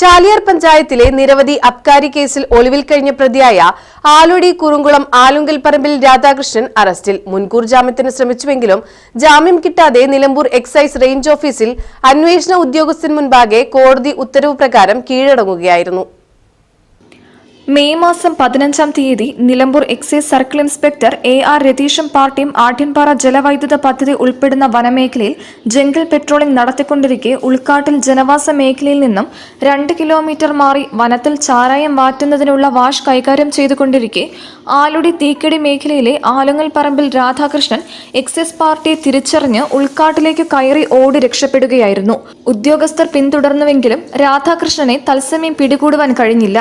Chaliyar പഞ്ചായത്തിലെ നിരവധി അബ്കാരി കേസിൽ ഒളിവിൽ കഴിഞ്ഞ പ്രതിയായ ആലുടി കുറുങ്കുളം ആലുങ്കൽ പറമ്പിൽ രാധാകൃഷ്ണൻ അറസ്റ്റിൽ. മുൻകൂർ ജാമ്യത്തിന് ശ്രമിച്ചുവെങ്കിലും ജാമ്യം കിട്ടാതെ നിലമ്പൂർ എക്സൈസ് റേഞ്ച് ഓഫീസിൽ അന്വേഷണ ഉദ്യോഗസ്ഥൻ മുൻപാകെ കോടതി ഉത്തരവ് പ്രകാരം കീഴടങ്ങുകയായിരുന്നു. മെയ് മാസം പതിനഞ്ചാം തീയതി Nilambur excise circle inspector A R രതീഷും പാർട്ടിയും ആഢ്യൻപാറ ജലവൈദ്യുത പദ്ധതി ഉൾപ്പെടുന്ന വനമേഖലയിൽ ജംഗിൾ പെട്രോളിംഗ് നടത്തിക്കൊണ്ടിരിക്കെ ഉൾക്കാട്ടിൽ ജനവാസ മേഖലയിൽ നിന്നും രണ്ട് കിലോമീറ്റർ മാറി വനത്തിൽ ചാരായം വാറ്റുന്നതിനുള്ള വാഷ് കൈകാര്യം ചെയ്തുകൊണ്ടിരിക്കെ ആലുടി തീക്കടി മേഖലയിലെ ആലുങ്ങൽ പറമ്പിൽ രാധാകൃഷ്ണൻ എക്സൈസ് പാർട്ടിയെ തിരിച്ചറിഞ്ഞ് ഉൾക്കാട്ടിലേക്ക് കയറി ഓടി രക്ഷപ്പെടുകയായിരുന്നു. ഉദ്യോഗസ്ഥർ പിന്തുടർന്നുവെങ്കിലും രാധാകൃഷ്ണനെ തത്സമയം പിടികൂടുവാൻ കഴിഞ്ഞില്ല.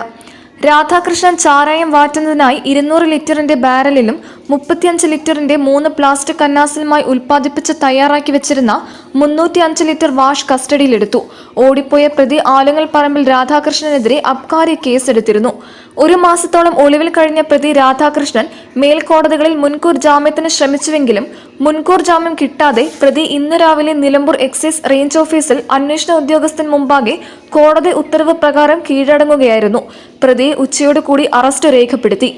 രാധാകൃഷ്ണൻ ചാരായം വാറ്റുന്നതിനായി ഇരുന്നൂറ് ലിറ്ററിന്റെ ബാരലിലും മുപ്പത്തിയഞ്ച് ലിറ്ററിന്റെ മൂന്ന് പ്ലാസ്റ്റിക് കന്നാസിലുമായി ഉൽപ്പാദിപ്പിച്ച് തയ്യാറാക്കി വെച്ചിരുന്ന മുന്നൂറ്റി അഞ്ച് ലിറ്റർ വാഷ് കസ്റ്റഡിയിലെടുത്തു. ഓടിപ്പോയ പ്രതി ആലങ്ങൽ പറമ്പിൽ രാധാകൃഷ്ണനെതിരെ അബ്കാരി കേസെടുത്തിരുന്നു. ഒരു മാസത്തോളം ഒളിവിൽ കഴിഞ്ഞ പ്രതി രാധാകൃഷ്ണൻ മേൽക്കോടതികളിൽ മുൻകൂർ ജാമ്യത്തിന് ശ്രമിച്ചുവെങ്കിലും മുൻകൂർ ജാമ്യം കിട്ടാതെ പ്രതി ഇന്ന് രാവിലെ നിലമ്പൂർ എക്സൈസ് റേഞ്ച് ഓഫീസിൽ അന്വേഷണ ഉദ്യോഗസ്ഥൻ മുമ്പാകെ കോടതി ഉത്തരവ് പ്രകാരം കീഴടങ്ങുകയായിരുന്നു. പ്രതിയെ ഉച്ചയോടുകൂടി അറസ്റ്റ് രേഖപ്പെടുത്തി.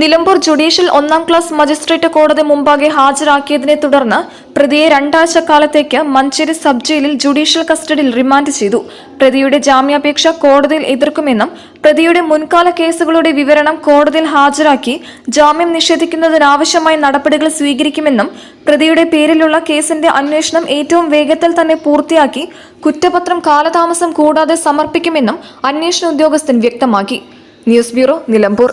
നിലമ്പൂർ ജുഡീഷ്യൽ ഒന്നാം ക്ലാസ് മജിസ്ട്രേറ്റ് കോടതി മുമ്പാകെ ഹാജരാക്കിയതിനെ തുടർന്ന് പ്രതിയെ രണ്ടാഴ്ച കാലത്തേക്ക് മഞ്ചേരി സബ് ജയിലിൽ ജുഡീഷ്യൽ കസ്റ്റഡിയിൽ റിമാൻഡ് ചെയ്തു. പ്രതിയുടെ ജാമ്യാപേക്ഷ കോടതിയിൽ എതിർക്കുമെന്നും പ്രതിയുടെ മുൻകാല കേസുകളുടെ വിവരണം കോടതിയിൽ ഹാജരാക്കി ജാമ്യം നിഷേധിക്കുന്നതിനാവശ്യമായ നടപടികൾ സ്വീകരിക്കുമെന്നും പ്രതിയുടെ പേരിലുള്ള കേസിന്റെ അന്വേഷണം ഏറ്റവും വേഗത്തിൽ തന്നെ പൂർത്തിയാക്കി കുറ്റപത്രം കാലതാമസം കൂടാതെ സമർപ്പിക്കുമെന്നും അന്വേഷണ ഉദ്യോഗസ്ഥൻ വ്യക്തമാക്കി. News bureau Nilambur.